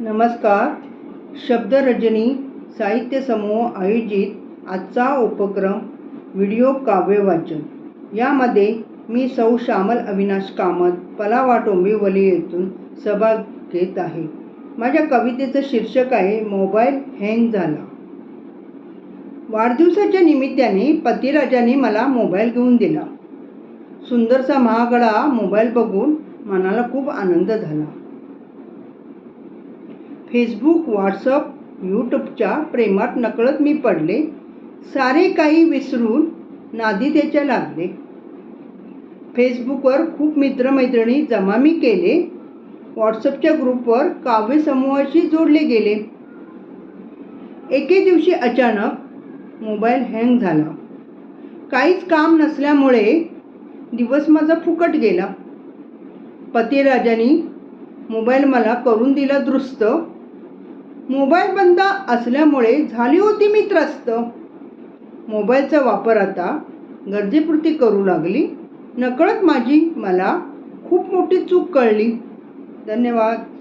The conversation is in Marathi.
नमस्कार. शब्दरजनी साहित्य समूह आयोजित आजचा उपक्रम व्हिडिओ काव्यवाचन. यामध्ये मी सौ श्यामल अविनाश कामत पलावा टोंबिवली येथून सहभाग घेत आहे. माझ्या कवितेचं शीर्षक आहे मोबाईल हँग झाला. वाढदिवसाच्या निमित्ताने पतिराजाने मला मोबाईल घेऊन दिला. सुंदरसा महागडा मोबाईल बघून मनाला खूप आनंद झाला. फेसबुक व्हॉट्सअप यूट्यूबच्या प्रेमात नकळत मी पडले. सारे काही विसरून नादी त्याच्या लागले. फेसबुकवर खूप मित्रमैत्रिणी जमा मी केले. व्हॉट्सअपच्या ग्रुपवर काव्य समूहाशी जोडले गेले. एके दिवशी अचानक मोबाईल हँग झाला. काहीच काम नसल्यामुळे दिवस माझा फुकट गेला. पतिराजानी मोबाईल मला करून दिला दुरुस्त. मोबाईल बंद असल्यामुळे झाली होती मी त्रस्त. मोबाईलचा वापर आता गरजेपुरती करू लागली. नकळत माझी मला खूप मोठी चूक कळली. धन्यवाद.